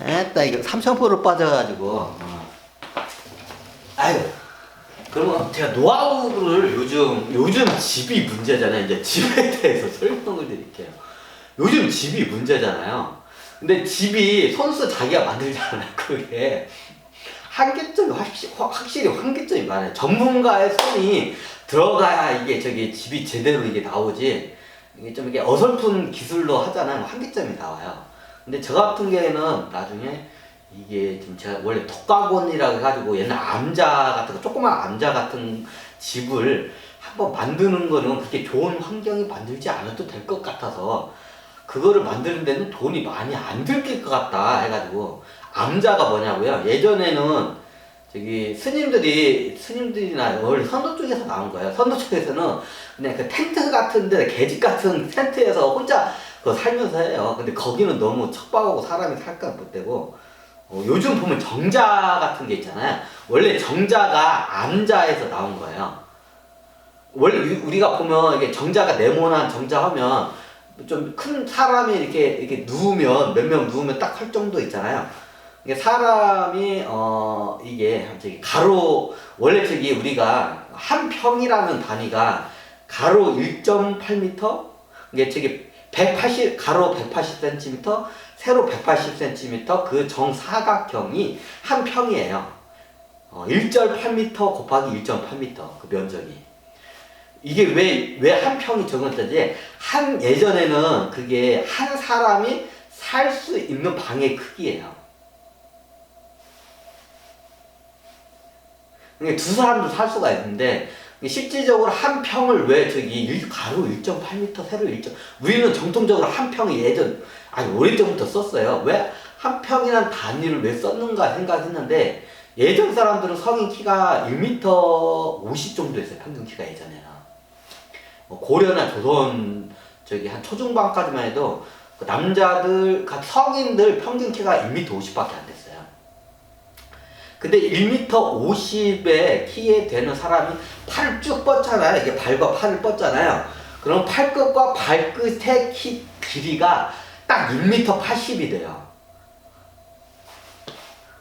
에따 이거 삼천포를 빠져가지고. 어. 아유 그러면 제가 노하우를 요즘 요즘 집이 문제잖아요. 이제 집에 대해서 설명을 드릴게요. 요즘 집이 문제잖아요. 근데 집이 손수 자기가 만들지 않아요 그게. 한계점이 확실히, 확실히 한계점이 많아요. 전문가의 손이 들어가야 이게 저기 집이 제대로 이게 나오지. 이게 좀 이게 어설픈 기술로 하잖아요. 한계점이 나와요 근데 저 같은 경우에는 나중에 이게 지금 제가 원래 독가곤이라고 해가지고 옛날 암자 같은 거 조그만 암자 같은 집을 한번 만드는 거는 그렇게 좋은 환경이 만들지 않아도 될 것 같아서 그거를 만드는 데는 돈이 많이 안 들길 것 같다 해가지고 암자가 뭐냐고요? 예전에는 저기 스님들이 스님들이나 원래 선도 쪽에서 나온 거예요. 선도 쪽에서는 그냥 그 텐트 같은데 계집 같은 텐트에서 혼자 그 살면서 해요 근데 거기는 너무 척박하고 사람이 살까 못 되고 어, 요즘 보면 정자 같은 게 있잖아요. 원래 정자가 암자에서 나온 거예요. 원래 우리- 우리가 보면 이게 정자가 네모난 정자 하면 좀 큰 사람이 이렇게 이렇게 누우면 몇 명 누우면 딱 할 정도 있잖아요. 이게 사람이 어 이게 저기 가로 원래 저기 우리가 한 평이라는 단위가 가로 1.8m 이게 저기 180 가로 180cm 세로 180cm 그 정사각형이 한 평이에요. 어, 1.8m 곱하기 1.8m 그 면적이. 이게 왜 왜 한 평이 적었는지 한 예전에는 그게 한 사람이 살 수 있는 방의 크기예요. 두 사람도 살 수가 있는데 실질적으로 한 평을 왜 저기 일- 가로 1.8m, 세로 1. 우리는 정통적으로 한 평이 예전 아니 오래전부터 썼어요. 왜 한 평이란 단위를 왜 썼는가 생각했는데 예전 사람들은 성인 키가 1m 50 정도 했어요. 평균 키가 예전에는. 뭐 고려나 조선 저기 한 초중반까지만 해도 그 남자들 그 성인들 평균 키가 1m 50밖에 안. 근데 1m 50의 키에 되는 사람이 팔을 쭉 뻗잖아요. 이게 발과 팔을 뻗잖아요. 그럼 팔끝과 발끝의 키 길이가 딱 1m 80이 돼요.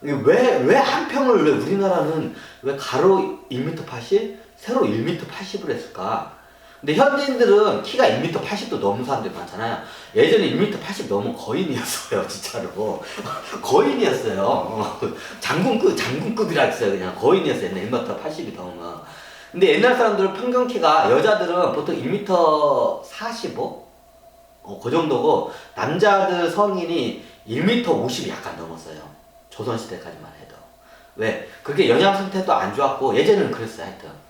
왜, 왜 한 평을 왜 우리나라는 왜 가로 1m 80, 세로 1m 80을 했을까? 근데 현대인들은 키가 1m 80도 넘는 사람들이 많잖아요. 예전에 1m 80 넘은 거인이었어요, 진짜로. 거인이었어요. 어, 장군급, 장군급이라 했어요, 그냥. 거인이었어요, 옛날 1m 80이 넘으면. 근데 옛날 사람들은 평균 키가, 여자들은 보통 1m 45? 어, 그 정도고, 남자들 성인이 1m 50이 약간 넘었어요. 조선시대까지만 해도. 왜? 그게 영양 상태도 안 좋았고, 예전에는 그랬어요, 하여튼.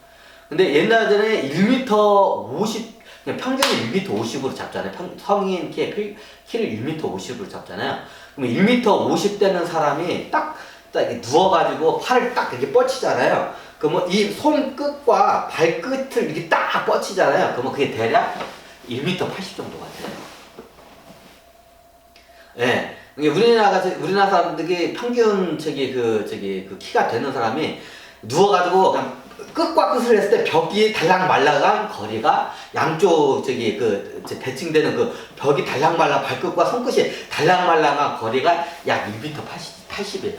근데 옛날에는 1m 50, 그냥 평균을 1m 50으로 잡잖아요. 평, 성인 키의 피- 키를 1m 50으로 잡잖아요. 그럼 1m 50 되는 사람이 딱, 딱 이렇게 누워가지고 팔을 딱 이렇게 뻗치잖아요. 그러면 이 손끝과 발끝을 이렇게 딱 뻗치잖아요. 그러면 그게 대략 1m 80 정도가 돼요. 예. 이게 우리나라가 우리나라 사람들이 평균 저기 그 저기 그 키가 되는 사람이 누워가지고 그냥 끝과 끝을 했을 때 벽이 달랑 말라간 거리가 양쪽 저기 그 이제 대칭되는 그 벽이 달랑 말라 발끝과 손끝이 달랑 말라간 거리가 약 1m 80 80이에요.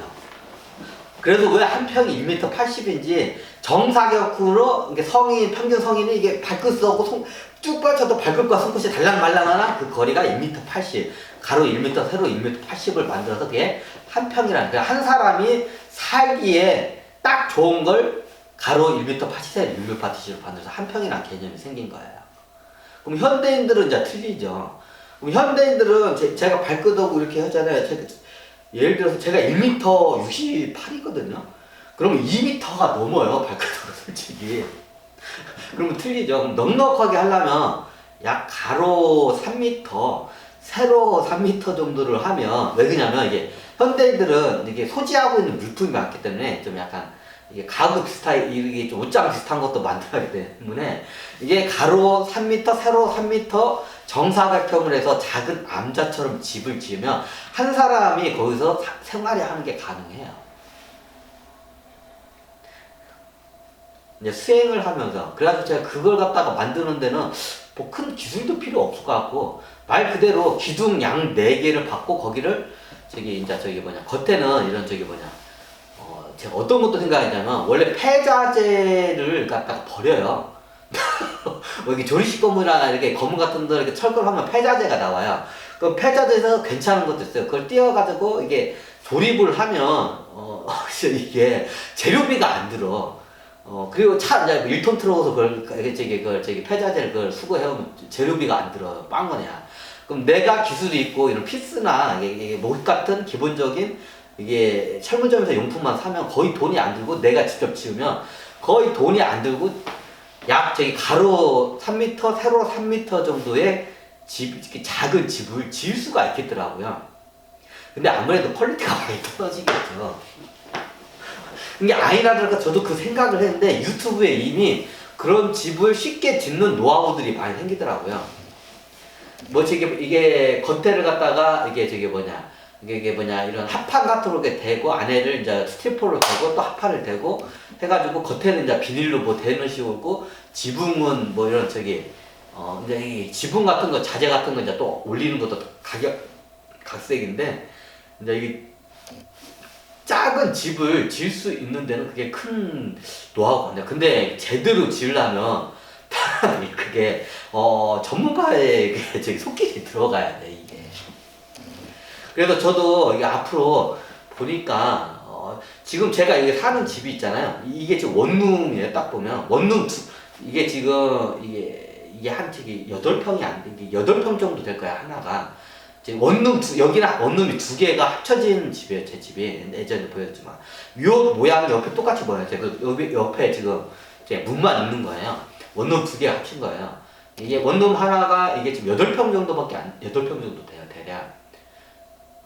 그래서 왜 한 평이 1m 80인지 정사각으로 이게 성인 평균 성인이 이게 발끝하고 손, 쭉 뻗쳐도 발끝과 손끝이 달랑 말랑하나 그 거리가 1m 80 가로 1m 세로 1m 80을 만들어서 그게 한 평이라는 거야 한 사람이 살기에 딱 좋은 걸 가로 1m 80 세로 1m 80으로 만들어서 한 평이라는 개념이 생긴 거예요 그럼 현대인들은 이제 틀리죠 그럼 현대인들은 제, 제가 발끝하고 이렇게 하잖아요 제가 예를 들어서 제가 1m 68이거든요. 그러면 2m가 넘어요, 발끝으로 솔직히. 그러면 틀리죠. 그럼 넉넉하게 하려면 약 가로 3m, 세로 3m 정도를 하면 왜 그러냐면 이게 현대인들은 이게 소지하고 있는 물품이 많기 때문에 좀 약간 이게 가구 스타일 이게 좀 옷장 비슷한 것도 만들어야 되기 때문에 이게 가로 3m, 세로 3m 정사각형을 해서 작은 암자처럼 집을 지으면 한 사람이 거기서 사- 생활이 하는 게 가능해요. 이제 수행을 하면서 그래가지고 제가 그걸 갖다가 만드는 데는 뭐 큰 기술도 필요 없을 것 같고 말 그대로 기둥 양 4개를 받고 거기를 저기 이제 저기 뭐냐 겉에는 이런 저기 뭐냐 어 제가 어떤 것도 생각했냐면 원래 폐자재를 갖다가 버려요. 뭐 이게 조리식 건물이나 이렇게 건물 같은 데 이렇게 철거를 하면 폐자재가 나와요. 그 폐자재에서 괜찮은 것도 있어요. 그걸 띄어가지고 이게 조립을 하면 어 이게 재료비가 안 들어. 어 그리고 차 이제 1톤 틀어서 그걸 이게 저기 그걸 저기 폐자재를 그걸 수거해오면 재료비가 안 들어요. 빵 거냐. 그럼 내가 기술이 있고 이런 피스나 이게 못 같은 기본적인 이게 철물점에서 용품만 사면 거의 돈이 안 들고 내가 직접 지으면 거의 돈이 안 들고 약 저기 가로 3m, 세로 3m 정도의 집, 이렇게 작은 집을 지을 수가 있겠더라고요. 근데 아무래도 퀄리티가 많이 떨어지겠죠. 이게 아니라니까 저도 그 생각을 했는데 유튜브에 이미 그런 집을 쉽게 짓는 노하우들이 많이 생기더라고요. 뭐 저게 이게 겉에를 갖다가 이게 저게 뭐냐 이게, 뭐냐 이런 합판 같은 거 이렇게 대고 안에를 이제 스티로폼으로 대고 또 합판을 대고 해가지고 겉에는 이제 비닐로 뭐 대는 씌우고 지붕은 뭐 이런 저기 어 이제 이 지붕 같은 거 자재 같은 거 이제 또 올리는 것도 가격 각색인데 이제 이게 작은 집을 지을 수 있는 데는 그게 큰 아니야. 근데 제대로 지으려면 그게 어 전문가의 손길이 들어가야 돼. 그래서 저도 이게 앞으로 보니까 어 지금 제가 이게 사는 집이 있잖아요. 이게 지금 원룸이에요. 딱 보면 원룸 두, 이게 지금 이게 이게 한 저기 여덟 평이 안 돼. 이게 여덟 평 정도 될 거야 하나가. 원룸 두 여기랑 원룸이 두 개가 합쳐진 집이에요 제 집이 예전에 보였지만 요 모양이 옆에 똑같이 보여요 그 옆에, 지금 제 문만 있는 거예요 원룸 두 개 합친 거예요 이게 원룸 하나가 이게 지금 여덟 평 정도밖에 안 여덟 평 정도 돼요 대략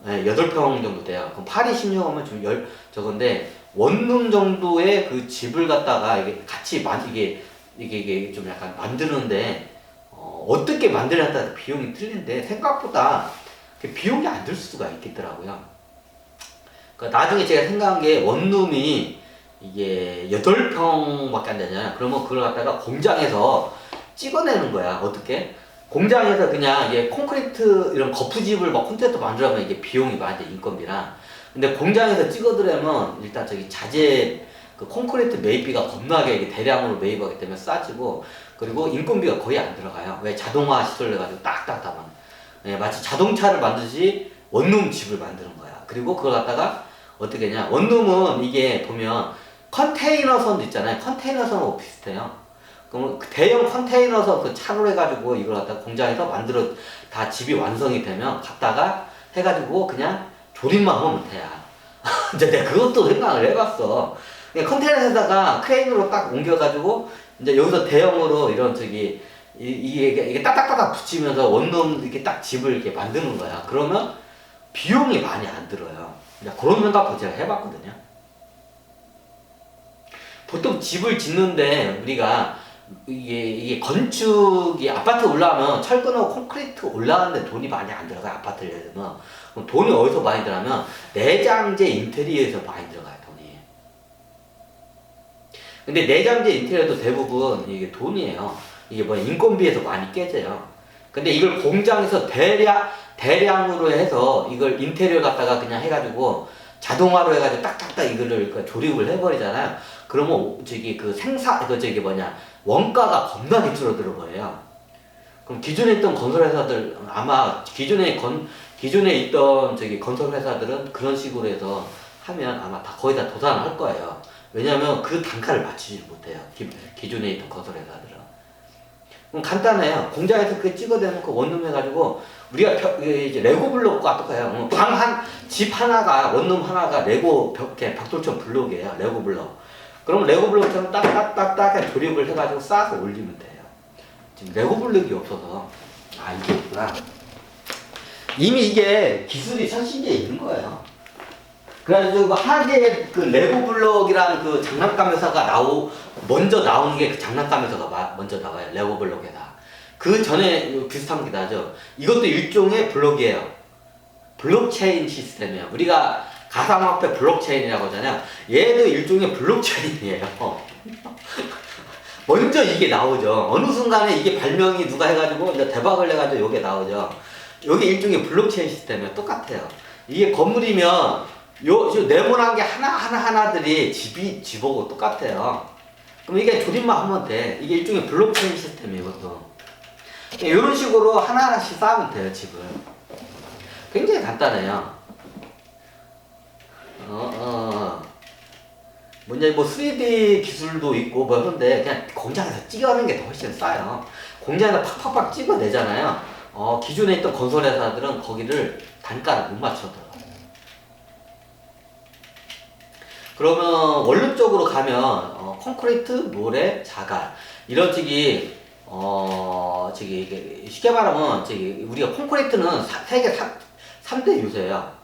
네, 여덟 평 정도 돼요 그럼 8, 16하면 좀 열 저건데 원룸 정도의 그 집을 갖다가 이게 같이 만 이게 이게 이게 좀 약간 만드는데 어, 어떻게 따라 비용이 틀린데 생각보다 그 비용이 안 들 수가 있겠더라고요. 그러니까 나중에 제가 생각한 게 원룸이 이게 8평밖에 안 되잖아요. 그러면 그걸 갖다가 공장에서 찍어내는 거야. 어떻게? 공장에서 그냥 이게 콘크리트 이런 거푸집을 막 콘크리트 만들려면 이게 비용이 많이 돼, 인건비랑. 근데 공장에서 찍어드려면 일단 저기 자재 그 콘크리트 매입비가 겁나게 대량으로 매입하기 때문에 싸지고 그리고 인건비가 거의 안 들어가요. 왜 자동화 시설을 해가지고 딱딱 다 만. 예, 마치 자동차를 만드시 원룸 집을 만드는 거야. 그리고 그걸 갖다가 어떻게 했냐? 원룸은 이게 보면 컨테이너선도 있잖아요. 컨테이너선하고 비슷해요. 그 대형 컨테이너선 그 차로 해가지고 이걸 갖다 가 공장에서 만들어 다 집이 완성이 되면 갖다가 해가지고 그냥 조립만 하면 돼요. 이제 내가 그것도 생각을 해봤어. 컨테이너에다가 크레인으로 딱 옮겨가지고 이제 여기서 대형으로 이런 저기 이, 이게 이게 딱딱딱딱 붙이면서 원룸 이렇게 딱 집을 이렇게 만드는 거야. 그러면 비용이 많이 안 들어요. 그런 생각도 제가 해봤거든요. 보통 집을 짓는데 우리가 이게, 이게 건축이 아파트 올라가면 철근하고 콘크리트 올라가는데 돈이 많이 안 들어가요. 아파트를 예를 들면. 그럼 돈이 어디서 많이 들어가면 내장재 인테리어에서 많이 들어가요. 돈이. 근데 내장재 인테리어도 대부분 이게 돈이에요. 이게 뭐 인건비에서 많이 깨져요. 근데 이걸 공장에서 대량 대량으로 해서 이걸 인테리어 갖다가 그냥 해가지고 자동화로 해가지고 딱딱딱 이거를 그 조립을 해버리잖아요. 그러면 저기 그 생사 그 저기 뭐냐 원가가 겁나게 줄어들어 버려요. 그럼 기존에 있던 건설 회사들 아마 기존에 건 기존에 있던 저기 건설 회사들은 그런 식으로 해서 하면 아마 다 거의 다 도산할 거예요. 왜냐하면 그 단가를 맞추지 못해요. 기, 기존에 있던 건설 회사들은. 그럼 간단해요. 공장에서 그 찍어대놓고 원룸 해가지고 우리가 벽, 이제 레고 블록과 똑같아요. 방 한, 집 하나가, 원룸 하나가 레고 벽, 벽돌처럼 블록이에요. 레고 블록. 그럼 레고 블록처럼 딱딱딱딱 조립을 해가지고 쌓아서 올리면 돼요. 지금 레고 블록이 없어서. 아, 이게 있구나. 이미 이게 기술이 선신기에 있는 거예요. 그래가지고 그 하계 그 레고 블록이라는 그 장난감 회사가 나오 먼저 나오는 게 그 장난감 회사가 마- 먼저 나와요 레고 블록에다 그 전에 비슷한 게 나죠 이것도 일종의 블록이에요 블록체인 시스템이에요 우리가 가상화폐 블록체인이라고 하잖아요 얘도 일종의 블록체인이에요 먼저 이게 나오죠 어느 순간에 이게 발명이 누가 해가지고 이제 대박을 내가지고 이게 나오죠 여기 일종의 블록체인 시스템이에요 똑같아요 이게 건물이면 요, 요 네모난 게 하나 하나 하나들이 집이 집하고 똑같아요. 그럼 이게 조립만 하면 돼. 이게 일종의 블록체인 이것도. 이런 식으로 하나 하나씩 쌓으면 돼요, 집을. 굉장히 간단해요. 어, 어. 뭐냐, 뭐 3D 기술도 있고 뭐 그런데 그냥 공장에서 찍어내는 게 더 훨씬 싸요. 공장에서 팍팍팍 찍어내잖아요. 어, 기존에 있던 건설 회사들은 거기를 단가를 못 맞춰더라고요. 그러면 원룸 쪽으로 가면 어, 콘크리트, 모래, 자갈 이런 쪽이 어 저기 쉽게 말하면 저기 우리가 콘크리트는 사- 세계 3, 대 요새예요.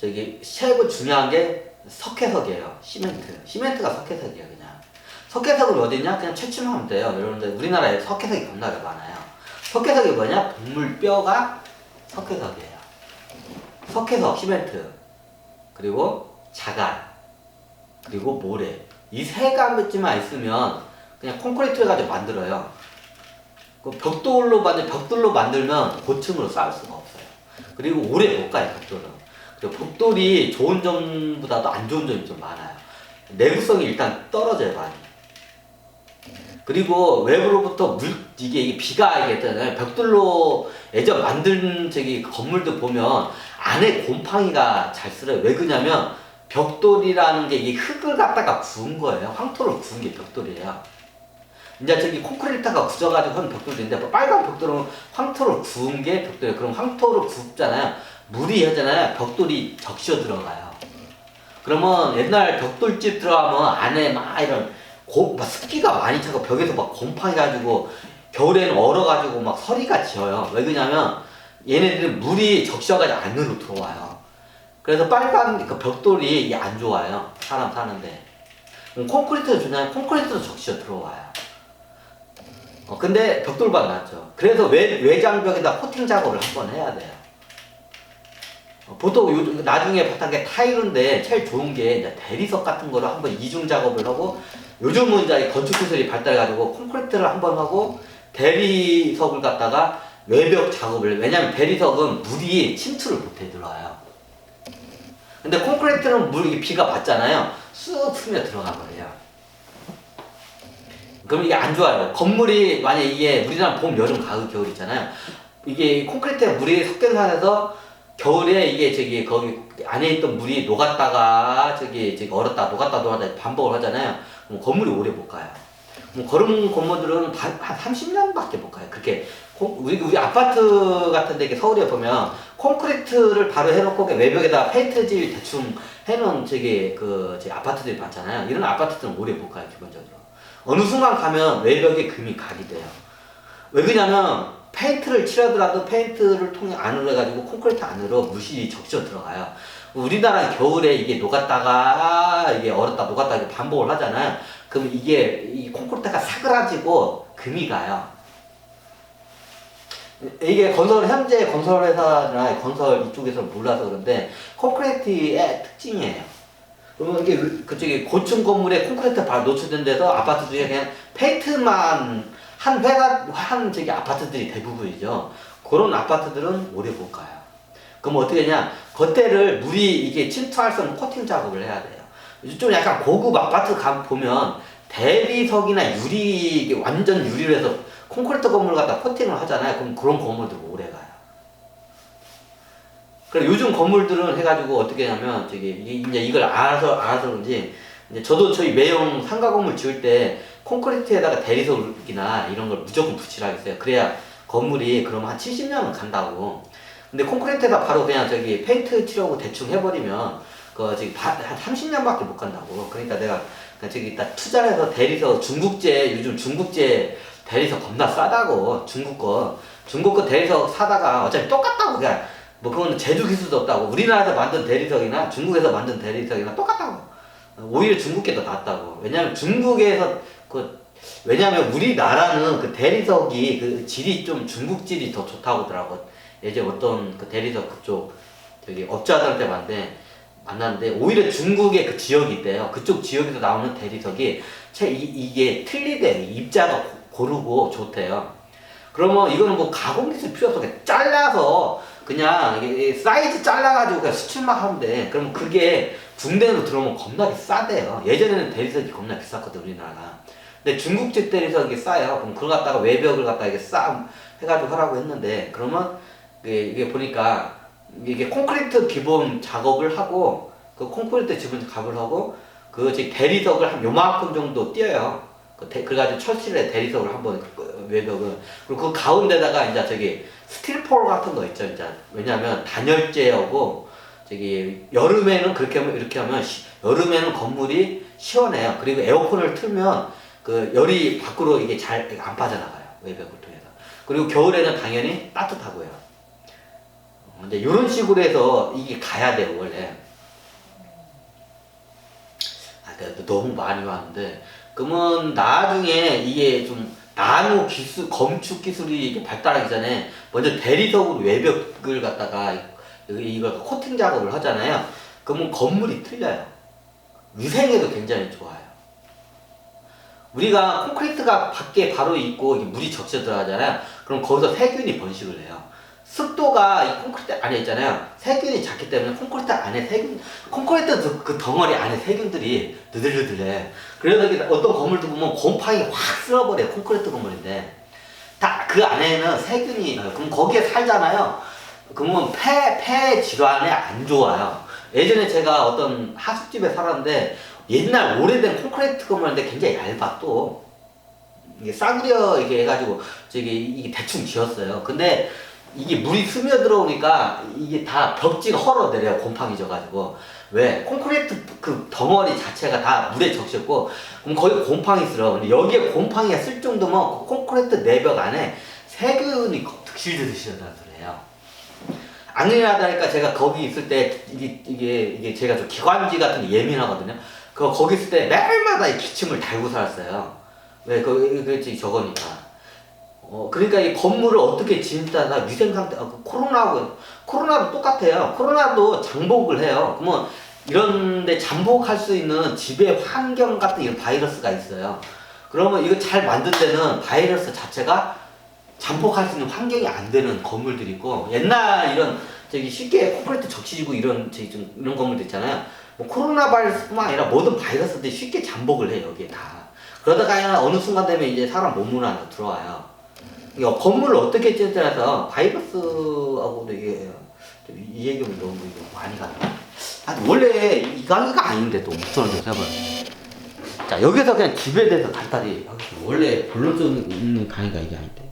저기 최고 중요한 게 석회석이에요. 시멘트. 시멘트가 석회석이에요, 그냥. 석회석을 어디냐? 그냥 채취하면 돼요. 여러분들 우리나라에 석회석이 겁나게 많아요. 석회석이 뭐냐? 동물 뼈가 석회석이에요. 석회석, 시멘트. 그리고 자갈. 그리고 모래. 이 세 가지만 있으면 그냥 콘크리트를 가지고 만들어요. 그 벽돌로 만들 벽돌로 만들면 고층으로 쌓을 수가 없어요. 그리고 오래 못 가요 벽돌은. 그리고 벽돌이 좋은 점보다도 안 좋은 점이 좀 많아요. 내구성이 일단 떨어져요 많이. 그리고 외부로부터 물 이게, 이게 비가 이게 있잖아요. 벽돌로 예전 만든 저기 건물도 보면 안에 곰팡이가 잘 쓸어요. 왜 그러냐면 벽돌이라는 게이 흙을 갖다가 구운 거예요. 황토를 구운 게 벽돌이에요. 이제 저기 콘크리트가 굳어가지고 한 벽돌인데 뭐 빨간 벽돌은 황토를 구운 게 벽돌이에요. 그럼 황토를 굽잖아요. 물이 하잖아요. 벽돌이 적셔 들어가요. 그러면 옛날 벽돌집 들어가면 안에 막 이런 고, 막 습기가 많이 차고 벽에서 막 곰팡이 가지고 겨울에는 얼어가지고 막 서리가 지어요. 왜 그러냐면 얘네들은 물이 적셔가지고 안으로 들어와요. 그래서 빨간 그 벽돌이 안 좋아요. 사람 사는데. 그럼 콘크리트도 좋냐면 콘크리트도 적셔 들어와요. 어, 근데 벽돌보다 낫죠. 그래서 외, 외장벽에다 코팅 작업을 한 번 해야 돼요. 어, 보통 요즘 나중에 바탕에 타일인데 제일 좋은 게 이제 대리석 같은 거를 한번 이중 작업을 하고 요즘은 이제 건축 기술이 발달해가지고 콘크리트를 한번 하고 대리석을 갖다가 외벽 작업을 왜냐면 대리석은 물이 침투를 못해 들어와요. 근데 콘크리트는 물이 비가 맞잖아요. 쑥 스며 들어가 버려요. 그럼 이게 안 좋아요. 건물이 만약 이게 우리나라 봄, 여름, 가을, 겨울 있잖아요. 이게 콘크리트에 물이 섞여 산에서 겨울에 이게 저기 거기 안에 있던 물이 녹았다가 저기 저기 얼었다 녹았다 녹았다 반복을 하잖아요. 그럼 건물이 오래 못 가요. 뭐 그런 건물들은 다- 한 30년밖에 못 가요. 그렇게 콘- 우리 우리 아파트 같은데 이렇게 서울에 보면 콘크리트를 바로 해놓고 외벽에다 페인트질 대충 해놓은 저기 그 저기 아파트들이 많잖아요. 이런 아파트들은 오래 못 가요 기본적으로. 어느 순간 가면 외벽에 금이 가게 돼요. 왜 그러냐면 페인트를 칠하더라도 페인트를 통해 안으로 해가지고 콘크리트 안으로 물이 적셔 들어가요. 우리나라 겨울에 이게 녹았다가 이게 얼었다 녹았다 이렇게 반복을 하잖아요. 그럼 이게 이 콘크리트가 사그라지고 금이 가요. 이게 건설 현재 건설 회사나 건설 이쪽에서 몰라서 그런데 콘크리트의 특징이에요. 그러면 이게 그쪽에 고층 건물에 콘크리트 바로 노출된 데서 아파트 중에 그냥 페인트만 한 회가 한 저기 아파트들이 대부분이죠. 그런 아파트들은 오래 못 가요. 그럼 어떻게 되냐? 겉에를 물이 이게 침투할 수 없는 코팅 작업을 해야 돼요. 좀 약간 고급 아파트 가 보면 대리석이나 유리 완전 유리로 해서 콘크리트 건물 갖다 코팅을 하잖아요. 그럼 그런 건물들 오래 가요. 그래 요즘 건물들은 해가지고 어떻게 하냐면 저기 이- 이제 이걸 알아서 알아서 그런지 이제 저도 저희 매형 상가 건물 지을 때 콘크리트에다가 대리석이나 이런 걸 무조건 붙이라 했어요. 그래야 건물이 그러면 한 70년은 간다고. 근데 콘크리트에다 바로 그냥 저기 페인트 칠하고 대충 해버리면 그 바- 한 30년밖에 못 간다고. 그러니까 내가 그냥 저기 딱 투자를 해서 대리석 중국제 요즘 중국제 대리석 겁나 싸다고 중국 거 중국 거 대리석 사다가 어차피 똑같다고 그냥 뭐 그거는 제조 기술도 없다고 우리나라에서 만든 대리석이나 중국에서 만든 대리석이나 똑같다고 오히려 중국 게 더 낫다고. 왜냐면 중국에서 그 왜냐면 우리나라는 그 대리석이 그 질이 좀 중국 질이 더 좋다고 하더라고. 예전 어떤 그 대리석 그쪽 저기 업자들한테 만데 만났는데 오히려 중국의 그 지역이 있대요. 그쪽 지역에서 나오는 대리석이 채 이, 이게 틀리대. 입자가 고- 고르고 좋대요. 그러면 이거는 뭐 가공 기술 필요 없어. 그냥 잘라서 그 그냥 사이즈 잘라가지고 그냥 수출만 하면 돼. 그럼 그게 중대로 들어오면 겁나게 싸대요. 예전에는 대리석이 겁나 비쌌거든 우리나라가. 근데 중국집 대리석이 싸요. 그럼 그걸 갖다가 외벽을 갖다가 이게 싸 해가지고 하라고 했는데 그러면 이게, 이게 보니까 이게 콘크리트 기본 작업을 하고 그 콘크리트 기본 작업을 하고 그 대리석을 한 요만큼 정도 띄어요. 그 대- 그래가지고 철실에 대리석을 한번 그 외벽을 그리고 그 가운데다가 이제 저기 스틸폴 같은 거 있죠, 이제 왜냐하면 단열재하고 저기 여름에는 그렇게 하면 이렇게 하면 시- 여름에는 건물이 시원해요. 그리고 에어컨을 틀면 그 열이 밖으로 이게 잘 안 빠져나가요 외벽을 통해서. 그리고 겨울에는 당연히 따뜻하고요. 어, 근데 이런 식으로 해서 이게 가야 돼요 원래. 아, 너무 많이 왔는데 그러면 나중에 이게 좀 나노 기술 건축 기술이 발달하기 전에 먼저 대리석으로 외벽을 갖다가 이- 이걸 코팅 작업을 하잖아요. 그러면 건물이 틀려요. 위생에도 굉장히 좋아요. 우리가 콘크리트가 밖에 바로 있고 물이 적셔 들어가잖아요. 그럼 거기서 세균이 번식을 해요. 습도가 이 콘크리트 안에 있잖아요. 세균이 작기 때문에 콘크리트 안에 세균, 콘크리트 그- 그 덩어리 안에 세균들이 느들느들해. 그래서 어떤 건물도 보면 곰팡이 확 쓸어버려요. 콘크리트 건물인데. 다 그 안에는 세균이. 그럼 거기에 살잖아요. 그러면 폐, 폐 질환에 안 좋아요. 예전에 제가 어떤 하숙집에 살았는데 옛날 오래된 콘크리트 건물인데 굉장히 얇아 또. 이게 싸구려 이게 해가지고 저기 이게 대충 지었어요. 근데 이게 물이 스며 들어오니까 이게 다 벽지가 헐어 내려요. 곰팡이 져가지고. 왜? 콘크리트 그 덩어리 자체가 다 물에 적셨고, 그럼 거기 곰팡이 쓸어. 근데 여기에 곰팡이가 쓸 정도면 그 콘크리트 내벽 안에 세균이 득실득실하다는 소리예요. 아니라다니까 제가 거기 있을 때 이게 이게 이게 제가 좀 기관지 같은 게 예민하거든요. 그 거기 있을 때 매일마다 이 기침을 달고 살았어요. 왜 그, 그지 저거니까. 어 그러니까 이 건물을 어떻게 짓다가 위생 상태 아, 그 코로나하고 코로나도 똑같아요. 코로나도 장복을 해요. 그러면 이런데 잠복할 수 있는 집의 환경 같은 이런 바이러스가 있어요. 그러면 이거 잘 만든 데는 바이러스 자체가 잠복할 수 있는 환경이 안 되는 건물들이 있고 옛날 이런 저기 쉽게 콘크리트 적시지고 이런 저기 좀 이런 건물들 있잖아요. 뭐 코로나 바이러스뿐만 아니라 모든 바이러스들이 쉽게 잠복을 해 여기에 다. 그러다가 어느 순간 되면 이제 사람 몸문 안으로 들어와요. 이거 건물을 어떻게 찌느냐서 바이러스하고도 이게 좀이 얘기는 너무 많이 가네. 아 원래 이 강의가 아닌데 또좀 해봐요. 자 여기서 그냥 집에 대해서 간단히. 원래 본론적인 강의가 이게 아닌데.